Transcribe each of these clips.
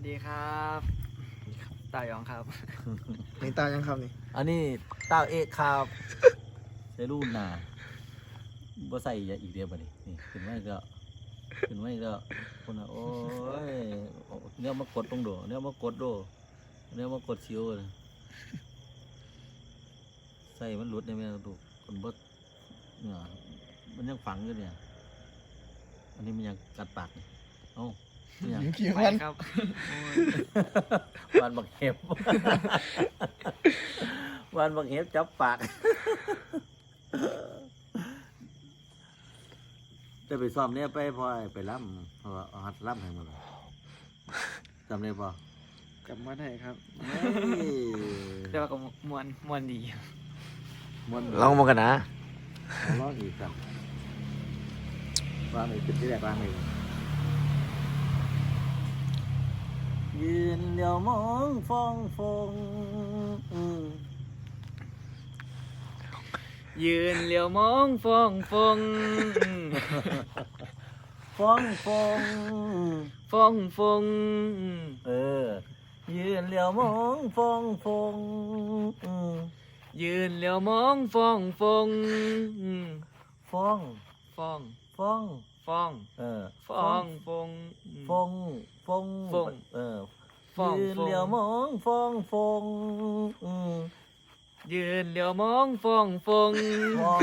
สดีครับตายองครับ นี่ตายังครับนี่อันนี้เต้าเอกครับใช้รุ่นนาบ่ใส่อย่าอีกเดียวบ่นี่นี่ขึ้นไว้ก็ขึ้นไว้ก็คนน่ะโอ้ยเนี่ยมากดตรงโดเนี่ยมากดโดเนี่ยมากดชิวเลยใส่มันหลุดได้ไหมดูคนบ่เนี่ยมันยังฝังอยู่เนี่ย อันนี้มันยังกัดปากนี่เอ้า เนี่ยกี่ไปวันครับวานบักเห็บวานบักเห็บจับปากจะไปซ้อมเนี่ยไปพอไปล่ำเพราะว่าเอาหัดล่ำให้หมันจำได้ปะกลับมาได้ครับเฮ้ยแต่ว่าก็มวนมวนดีม่วนลองมากันนะเอาลองอีกครับวางอีกจุดที่แรกวางเลย ยืนเดียวมองฟองฟงยืนเหลียวมองฟองฟงฟองฟงฟองฟงเออ ยืนเหลียวมองฟองฟงยืนเหลียวมองฟองฟงฟองฟองฟองฟองเออฟองฟงฟงฟงฟงเออ ฟองยืนฟงเหลียวมองฟองฟงอืมยืนเหลียวมองฟองฟง ฟอง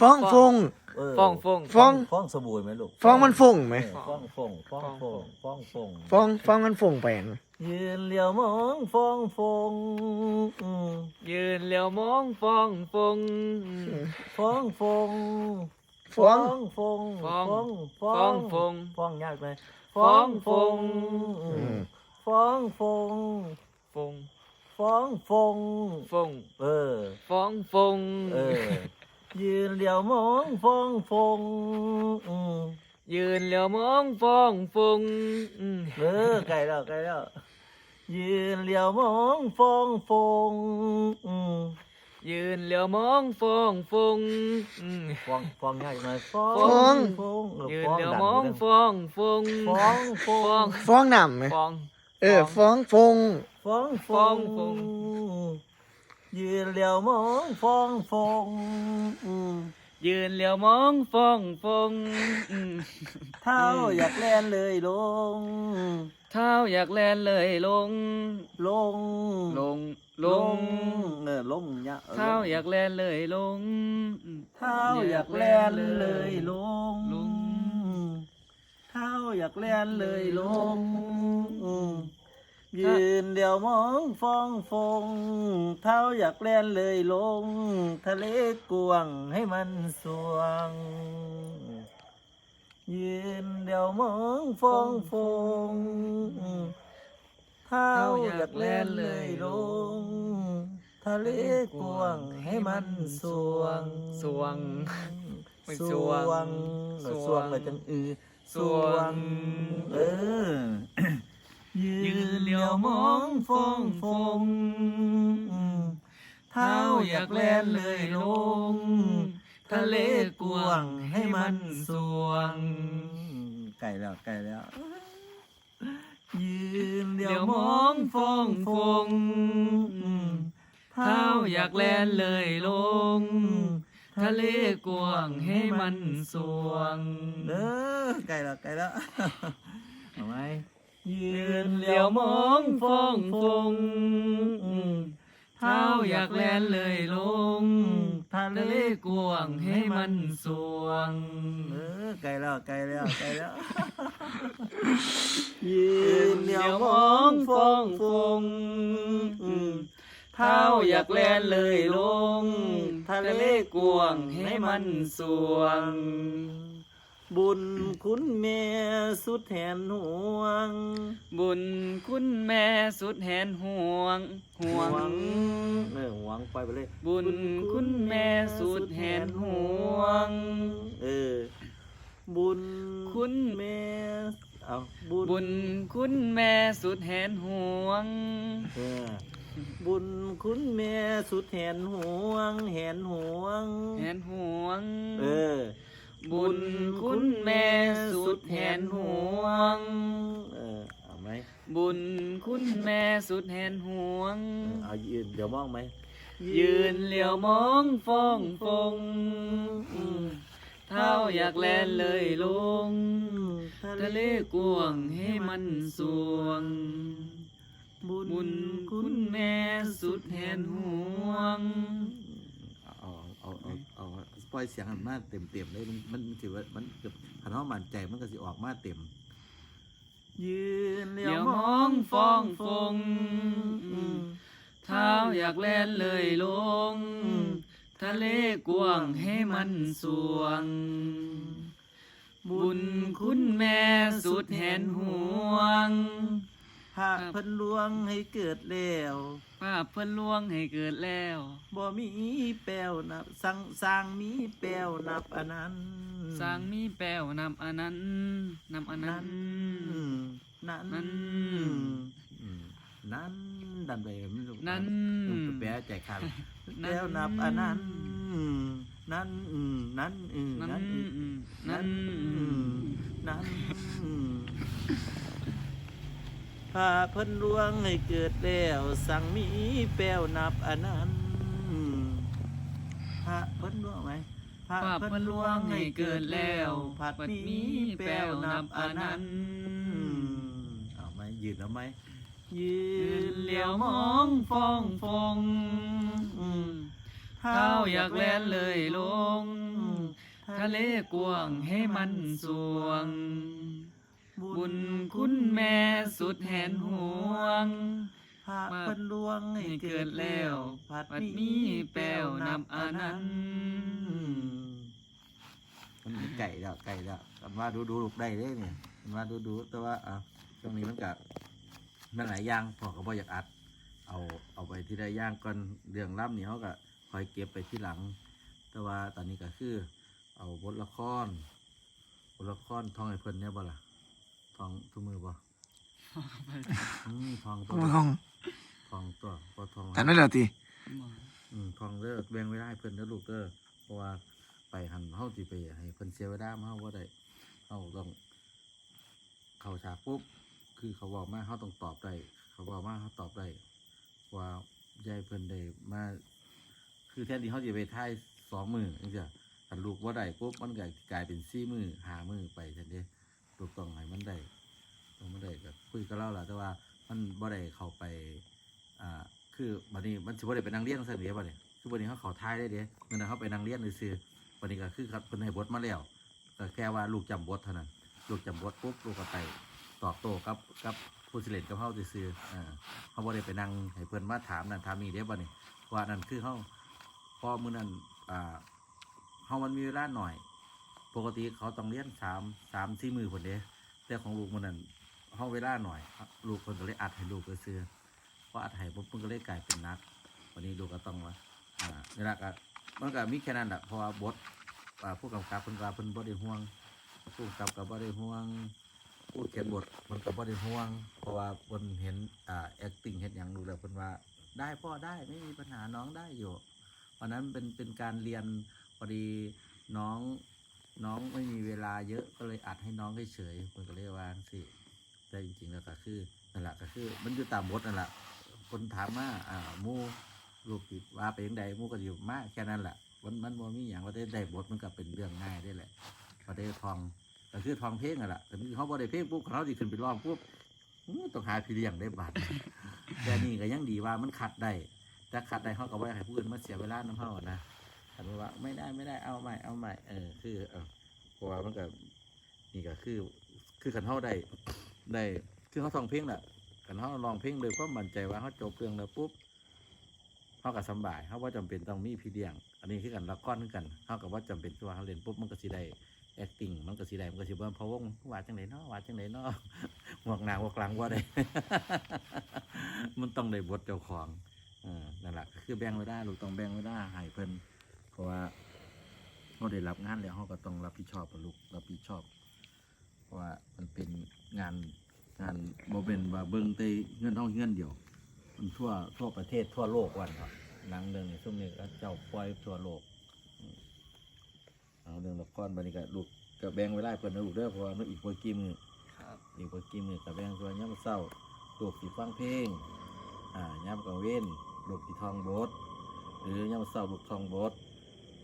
ฟองฟงเออฟองฟง ฟอง ฟองสบู่ไหมลูกฟองมันฟงไหมเออฟองฟงฟองฟงฟองฟงฟองฟองมันฟงไปนะยืนเหลียวมองฟองฟงอืมยืนเหลียวมองฟองฟง ฟองฟงฟอง ฟงฟองฟองฟองฟงฟองยากไหมฟองฟงอืม ฟองฟงฟงฟองฟง ฟงเออ ฟองฟงเออ ยืนเหลียวมองฟองฟงอืมยืนเหลียวมองฟองฟงเออไกลแล้วไกลแล้ว ยืนเหลียวมองฟองฟงอืมยืนเหลียวมองฟองฟงฟองฟองง่ายไหมฟอฟองฟองเออยืนฟองเหลียวดังมองเรื่องฟองฟงฟองฟฟอองงฟองน้ำไหม ฟอง เออฟองฟงฟองฟฟองงฟง ยืนเหลียวมองฟองฟงอืมยืนเหลียวมองฟองฟงเท้าอยากแล่นเลยลง เท้าอยากแลนเลยลง ลงลงลงเออลงเนี่ยเท้าอยากแลนเลยลงเท้าอยากแล่นเลยลง ลง เท้าอยากแล่นเลยลง ยืนเดียวมองฟองฟง เท้าอยากแล่นเลยลง ทะเลกวางให้มันสวง ยืนเดียวมองฟองฟง เท้าอยากแล่นเลยลง ทะเลกวางให้มันสวง สวงไม่สสววงงสวงเลยจังอือ สวงเออ ยืนเลี้ยวมองฟองฟงเท้าอยากแล่นเลยลง ทะเลกวางให้มันสวง ไก่แล้วไก่แล้ว ยืนเลี้ยวมองฟองฟงเท้าอยากแลนเลยลง ทะเลกว้างให้มันสวงเออไก่แล้วไก่แล้วเอาไหมยืยืนนเลี้เลี้ยยววมมอองงฟฟอองงฟฟงงเท้าอยากแลนเลยลงทะเลกว้างให้มันสวง เออไก่แล้วไก่แล้วไก่แล้วยืนเลี้ยวมองฟองฟง เท้าอยากแลนเลยลง ทะเลกว้างให้มันสวง บุญคุณแม่สุดแทนห่วง บุญคุณแม่สุดแหนห่วงห่วง เออห่วงไปไปเลย บุญคุณแม่สุดแหนห่วง เออ บุญคุณแม่เอาบุญบุญคุณแม่สุดแหนห่วง เออ บุญคุณแม่สุดแหนห่วง แหนห่วง แหนห่วง เออ บุญคุณแม่สุดแหนห่วง เออเอาไหมบุญคุณแม่สุดแหนหวง เอายืนเดี๋ยวมองไหมยืนเหลียวมองฟ้องฟงเท้าอยากแลนเลยลง ทะเลกวางให้มันสวง บุญคุณแม่สุดแหนหวงเอาเอาเอาเอาเอาปล่อยเสียงมันมาเต็มเต็มๆเลยมันมันถือว่ามันเกือบคันห้องมั่นใจมันก็สิออกมาเต็ม ยืนเดี๋ยวมองฟ้องฟงเท้าอยากแล่นเลยลง ทะเลกว้างให้มันสวง บุญคุณแม่สุดแหนห่วง หากเพิ่นลวงให้เกิดแล้วภาพเพื่อนลวงให้เกิดแล้วบ่มีแปวนับสั่งสร้างมีแปวนับอันนั้นสร้างมีแปววนำอันนั้นนำอันนั้นนั้นนั้น อืมนั้นดันไปไม่รู้นั้นเออแปลใจขาดนั้นแล้วนับอันนั้นนั้นอืมนั้นอืมนั้นั้นนอืมอืม นั้นั้นนอืมนั้นอืม พาเพิ่นลวงให้เกิดแล้วสั่งมีแปวนับอันนั้นพาเพิ่นลวงไหมภาพเพื่อนลวงให้เกิดแล้วผัดปัดมีแปแปลวนับอันนั้นเอาไหมยืนแล้วไหมยืนเหลียวมอองฟองฟงเท้าอยากแล่นเลยลง ทะเลกว้างให้มันสวง บุญคุณแม่สุดแหนห่วงพระพิ่นลวงให้เกิดแล้วผัดปัดมีมีแปแปลลวนำอันนั้นั้นนมันไก่แล้วไก่แล้วกันว่าดูดูลูกได้เด้เนี่ยกันว่าดูดูแต่ว่าอะช่วงนี้มันกะมันหลายอย่างพอก็บ่อยากอัด เอาเอาไปที่ได้ย่างก่อนเรื่องล่ำนี่เขาก็คอยเก็บไปที่หลัง แต่ว่าตอนนี้ก็คือ เอาบทละครบทละครท่องให้เพิ่นเนี่ยบ่ล่ะ ท่องทุกมือบ่อืมท่องตัวมองท่องตัวบ่ท่องแต่นั่นแหละตีอืมท่องเด้อแบ่งเวลาให้เพิ่นเด้อลูกเด้อเพราะว่าไปหันเฮาสิไปให้เพิ่นเสียเวลามาเฮาบ่ได้เฮาต้องเข้าฉากปุ๊บคือเขาบอกมาเขาต้องตอบได้เขาบอกมาเขาตอบได้ว่ายายเพิ่นได้มาคือแทนที่เขาจะไปท่ายสองมือจังซี่ถ้าลูกว่าได้ปุ๊บมันก็กลายเป็นสี่มือหามือไปแทน เด้ลูกต้องให้มันได้ต้องมันได้ก็คุยกับเราแหละแต่ว่ามันบ่ได้เข้าไปอ่าคือบัดนี้มันสิบ่ได้ไปนั่งเรียนซั่นเด้บัดนี้คือบัดนี้เขาเข้าท่ายได้เด้เงินเขาไปนั่งเรียนซื่อๆบัดนี้ก็คือครับเพิ่นให้บทมาแล้วก็แค่ว่าลูกจำบทเท่านั้นลูกจำบทปุ๊บลูกก็ไปตอบโต้กับกับผู้สิเลนกับเฮาซื่ออ่าเขาบ่ได้ไปนั่งให้เพิ่นมาถามนั่นถามนี่เด้บ่นี่ว่านั่นคือเฮาพอมื้อนั้นอ่าเฮามันมีเวลาหน่อย ปกติเขาต้องเรียน3 3 4มื้อพุ่นเด้แต่ของลูกมื้อนั้นเฮาเวลาหน่อย ลูกเพิ่นก็เลยอัดให้ลูกซื่อๆพออัดให้ปุ๊บเพิ่นก็เลยกลายเป็นนัก วันนี้ลูกก็ต้องว่าอ่านี่ละก็มันก็มีแค่นั้นแหละเพราะว่าบทผู้กำกับเพิ่นว่าเพิ่นบ่ได้ห่วงผู้กำกับก็บ่ได้ห่วงผู้เขียนบทมันก็บ่ได้ห่วง เพราะว่าเพิ่นเห็นอ่า acting เฮ็ดหยังดูแล้วเพิ่นว่าได้พ่อได้ไม่มีปัญหาน้องได้อยู่วันนั้นเป็นเป็นการเรียนพอดีน้อง น้องไม่มีเวลาเยอะก็เลยอัดให้น้องเฉยๆเพิ่นก็เลยกว่างสิแต่จริงๆแล้วก็คือนั่นแหละก็คือ มันอยู่ตามบทนั่นแหละคนถามมาอ่ามูลูกติดว่าไปยังใดมูก็อยู่มาแค่นั้นแหละมันมันบ่มีหยังว่าได้ได้บทมันก็เป็นเรื่องง่ายได้แหละพอได้ทองก็คือทองเพลงอะล่ะแต่เขาบ่ได้เพลงปุ๊บเขาสิขึ้นไปร้องปุ๊บต้องหาพี่เลี้ยงได้บาดแต่นี่ก็ยังดีว่ามันขัดได้แต่ขัดได้เขาก็บ่อยากให้ผู้อื่นมาเสียเวลาน้ำเขานะ แต่ว่าไม่ได้ไม่ได้เอาใหม่เอาใหม่เออคือเออเพราะว่ามันก็นี่ก็คือ คือขันเขาได้ได้คือเขาทองเพลงแหละขันเขาลองเพลงเลยก็มั่นใจว่าเขาจบเรื่องแล้วปุ๊บเขาก็สบายเขาว่าจำเป็นต้องมีพี่เลี้ยง อันนี้คือกันละก้อนกันเขากับว่าจำเป็นที่ว่าเขาเล่นปุ๊บมันก็สิได้ acting มันก็สีแดงมันก็สีเบิ่มพะวงว่าจังไหนเนาะว่าจังไหนเนาะหมวกหนาหมวกหลังว่าได้ มันต้องได้บทเจ้าของเออนั่นแหละคือแบ่งไว้ได้ลูกต้องแบ่งไว้ได้ให้เพิ่น เพราะว่าเขาได้รับงานแล้วเขาก็ต้องรับผิดชอบกับลูกรับผิดชอบ เพราะว่ามันเป็นงานงานโมเป็นว่าเบิ่งแต่เงินเท่าเงินเดียว มันทั่วทั่วประเทศทั่วโลกวันครับหนังเรื่องนี้ช่วงนี้ก็เจ้าปล่อยทั่วโลกเอาเรื่องละครบัดนี้ก็ลูกก็แบ่งเวลาให้เพิ่นนะลูกเด้อเพราะว่ามันอีกบ่กี่มื้อครับอีกบ่กี่มื้อก็แบ่งส่วนยามมื้อเช้าลูกสิฟังเพลงอ่าย่ำกลางเว้นลูกสิท่องบทหรือย่ำเศร้าลูกท่องบท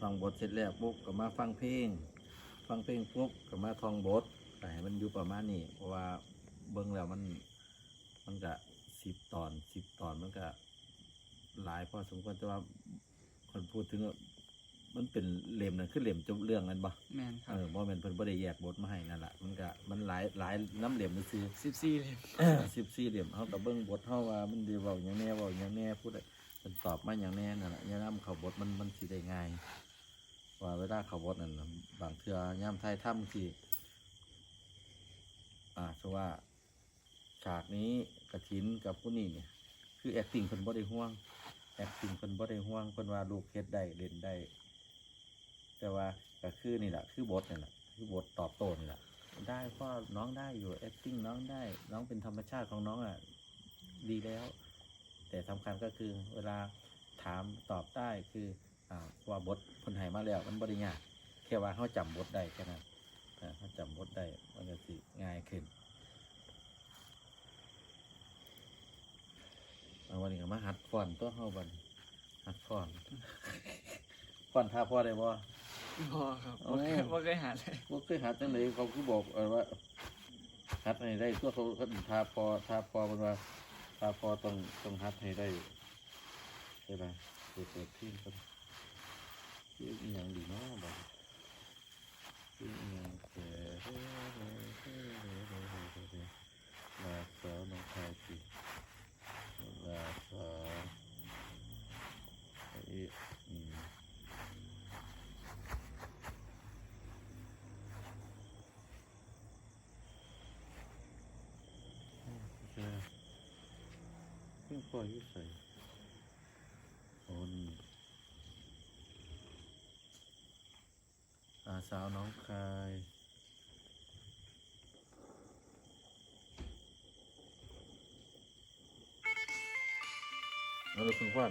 ท่องบทเสร็จแล้วปุ๊บก็มาฟังเพลง ฟังเพลงปุ๊บก็มาท่องบทแต่ให้มันอยู่ประมาณนี้เพราะว่าเบิ่งแล้วมันมันก็สิบตอนสิบตอนมันก็หลายพอสมควรแต่ว่าคนพูดถึงว่ามันเป็นเล่มนั่นคือเล่มจบเรื่องนั่นบ่แมนครัเอบอบ่แม่นเพิ่นบ่ได้แยกบทมาให้นั่นล่ะมันก็มันหลายหลายน้ำเหลี่ยมมันซื้อสิบสี่เลยสิบสี่เหลี่ยมเฮาก็เบิ่งบทเฮาว่ามันดีเว้าหยังแน่เว้าหยังแน่พูดได้เพิ่นตอบมาหยังแน่นั่นล่ะยามเข้าบทมันมันสิได้ง่าย ว่าเวลาเขาบทนั่นบางเทื่อยามไทยถ้ำสิอ่าสว่าฉากนี้กระถินกับผู้นี้เนี่ยคือ acting เพิ่นบ่ได้ห่วง acting เพิ่นบ่ได้ห่วงเพิ่นว่าลูกเฮ็ดได้เล่นได้ แต่ว่าก็คือนี่แหละคือบทนี่แหละคือบทตอบโต้นี่แหละได้พราะน้องได้อยู่ acting น้องได้ น้องเป็นธรรมชาติของน้องอะดีแล้ว แต่สำคัญก็คือเวลาถามตอบได้คือ อ่าว่าบทคนไทยมาแล้วมันบริยากแค่ว่าเขาจำบทได้แค่นั้นอ่าเขาจำบทได้มันจะสิง่ายขึ้นเอาวันนี้ก็มาหัดฟอนตัวเฮาบันหัดฟอนฟอนท่าพ่อได้บ่พอครับเอาบ่เคยบ่เคยหาเลยว่าเคยหัดจังเลยเขาคือบอกเออว่าหัดให้ได้ตัวเขาก็ทาพอทาพอมันว่าทาพอต้องต้องหัดให้ได้ใช่ไหมเปิดเปิดที่กันที่อหย่างดีเนาะบ อกที่อหย่างแต่ลาสาวน้องชายสิลาสาวไอ้อืม ใช่เพิ่งปล่อยอยุ่ใส่คนอา สาวน้องคายเอาคุณพ่อน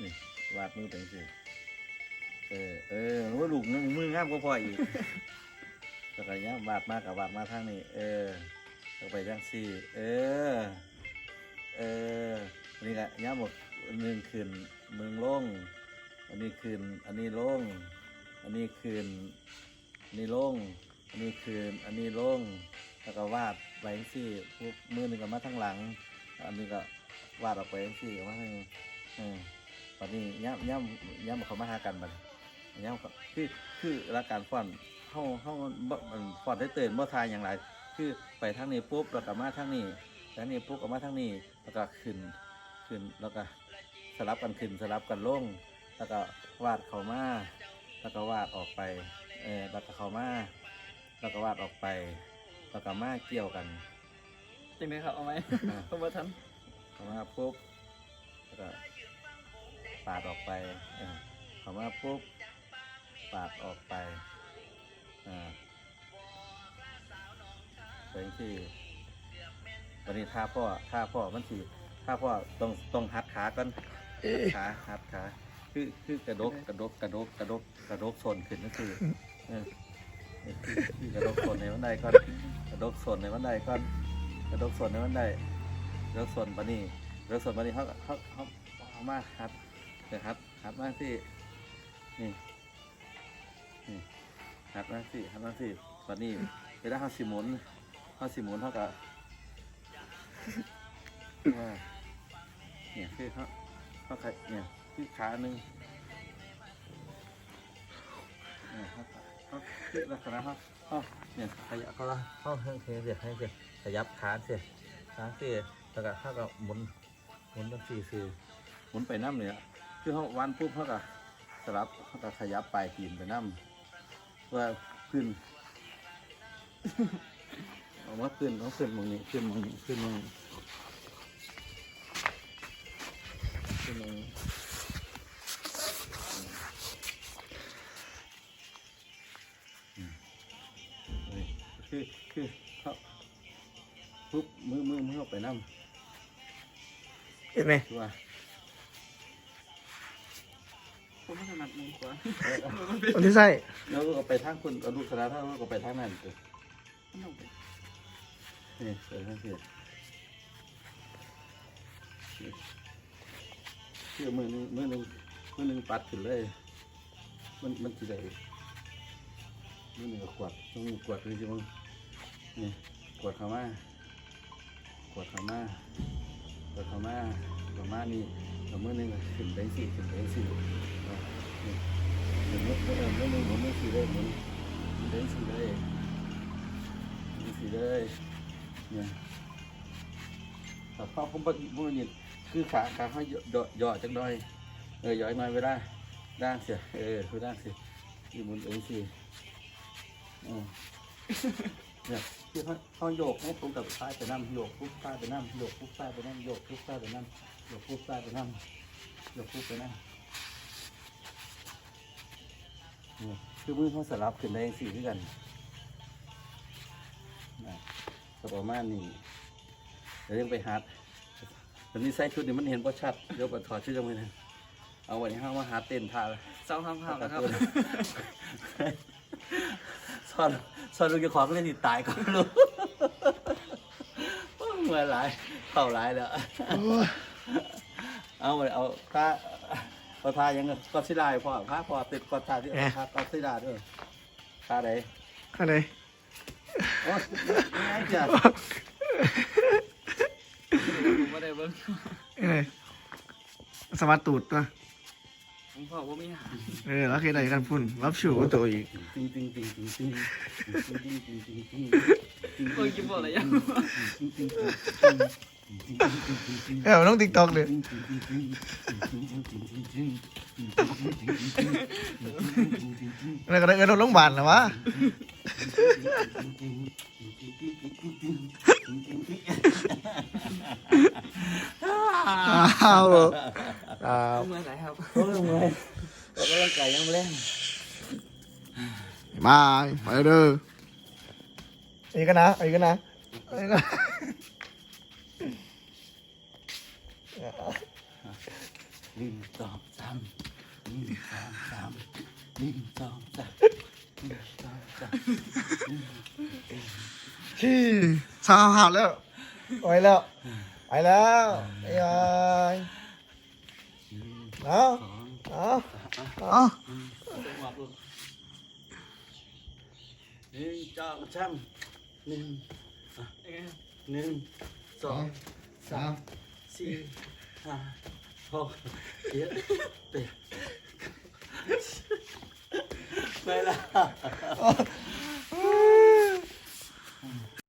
นี่วาดมือเป็นสิเออ เออว่าลูกนึงมืองามกว่าพ่ออีกแล้วก็ย่าวาดมากกับวาดมาทางนี้ เออแล้วไปจังสี่ เออ เอออันนี้ก็ย่าบอกหนึ่งคืนเมืองล่ง อันนี้คืน อันนี้ลง อันนี้คืนอันนี้ลง อันนี้คืน อันนี้ลง แล้วก็วาดไปจังสี่พวกมือหนึ่งก็มาทางหลัง อันนี้ก็วาดออกไปจังสี่ก็มาทางเออตอนนี้ย่ำย่ำย่ำเขามาหากันบัดย่ำเขาคือคือรักการฟ้อนเฮาเฮาฟ้อนได้เตือนบ่อทายอย่างไรคือไปทางนี้ปุ๊บแล้วก็มาทางนี้ทางนี้ปุ๊บก็มาทางนี้แล้วก็ขึ้นขึ้นแล้วก็สลับกันขึ้นสลับกันลง แล้วก็วาดเขามาแล้วก็วาดออกไปเออแล้วก็เขามาแล้วก็วาดออกไปแล้วก็มาเกี่ยวกันจริงไหมครับเอาไหมอ่าเอามาทันเขามาปุ๊บแล้วก็ปาดออกไปเออเขามาปุ๊บปาดออกไปอ่าเป็นที่วันนี้ท่าพ่อท่าพ่อมันสีท่าพ่อต้องต้องหัดขาก่อนขาหัดขา คือคือกระดกกระดกกระดกกระดกกระดกโซนขึ้นก็คือเออคือกระดกโซนในวันใดก่อนกระดกโซนในวันใดก่อนกระดกโซนในวันใดเลือกส่วนปานนี้เลือกส่วนปานนี้เขาเขาเขาเขามาครับเดี๋ยวครับครับมาสินี่นี่ครับมาสิครับมาสิปานนี้เวลาเขาสิหมุนเขาสิหมุนเขากับว่าเนี่ยคือเขาเขาขยเนี่ย คือขาหนึ่งเนี่ยเขาเขาคือลักษณะเขาเขาเนี่ยขยับเขาละเขาเพิ่งเทเสียให้เสียขยับขาเสียสามสี่แล้วก็เขาก็หมุนหมุนตั้งสี่สี่หมุนไปน้ำเนี่ยคือเขาวันปุ๊บเขาก็สลับเขาก็ขยับปลายตีนไปน้ำเพื่อขึ้นเอาว่าขึ้นเขาขึ้นมองนี้ขึ้นมองนี้ขึ้นมองนี้ขึ้นมองนี้ คือคือเขาปุ๊บมือมือมือเอาไปน้ำเห็นไหมคือว่าผมไม่ถนัดมือขวาคนที่ใส่แล้วก็ไปทางคุณเอาลูกสลาถ้าก็ไปทางนั้นเถอะมันต้องไปนี่เปิดให้เสียเชื่อมือหนึงมือหนึงมือหนึงปัดขึ้นเลย มันมันจะได้มือหนึ่งก็ขวดต้องมีขวดเลยจิมึง นี่ขวดเข้ามากดเข้ามาขวดเข้ามาเข้ามานี่แล้วมือหนึงก็ขึ้นไปสี่ขึ้นไปสี่นี่หมุนมือเออมือหนึงหมุนมือสี่เลยหมุนหมุนไปสี่เลยหมุนสี่เลยเนี่ยแต่พอผมบอกมือนี่คือขาขาเขาหยาะเหยาะจังหน่อยเออเหยาะหน่อยเวลาด้านเสียเออคือด้านเสียที่หมุนไปสี่อืมเนี่ย คือเขาเขาโยกให้ตรงกับซ้ายไปนั่โยกปุ๊บซ้ายไปนั่โยกปุ๊บซ้ายไปนั่โยกปุ๊บซ้ายไปนั่โยกปุ๊บซ้ายไปนั่โยกปุ๊บไปนั่เนี่ยคือมือเขาสลับขึ้นได้สี่ด้วยกันนะก็ประมาณนี้เดี๋ยวยังไปฮัดตอนนี้ใส่ชุดนี้มันเห็นพอชัดเดี๋ยวไปถอดชุดจังเลยนะเอาวันนี้ห้ามาหาเต้นท่าเลยเศร้าทำภาพนะครับ ซ่อนซ่อนลูกเจ้าของก็เลยติดตายก่อนลูกเมื่อหลายเข้าหลายแล้วเอาไปเอาผ้าเอาผ้ายังไงก็สิลายพ่อผ้าพ่อติดก็ผ้าที่ผ้าก็สิลายด้วยผ้าไหนข้างในโอ้ยง่ายจ้ะผมไม่ได้เบิ้งข้างในสมาร์ตตูดตัว ผมพ่อว่าไม่หาเออแล้วคืออะไรกันพุ่นรับชูตัวอีกติงติงติงติงติงติงติงติงติงติงเบิ้งกินบอกอะไรยังเออต้องติ๊กต็อกเลยแล้วก็ได้เงินโรงพยาบาลแล้ววะอ้าว อ้าวเมื่อไหร่ครับโอ้ยเมื่อยออกกำลังกายยังไม่เล่นบายไปเด้ออีกนะอีกนะอีกนะหนึ่งสองสามหนึ่งสองสามหนึ่งสองสามหนึ่งสองสามที่สาวหาวแล้วไปแล้วไปแล้วไอ้ đó. Đó. Đó. Nên cho trăm nên à, nên sáu sáu chín ha ho yết bè. Mày là ờ.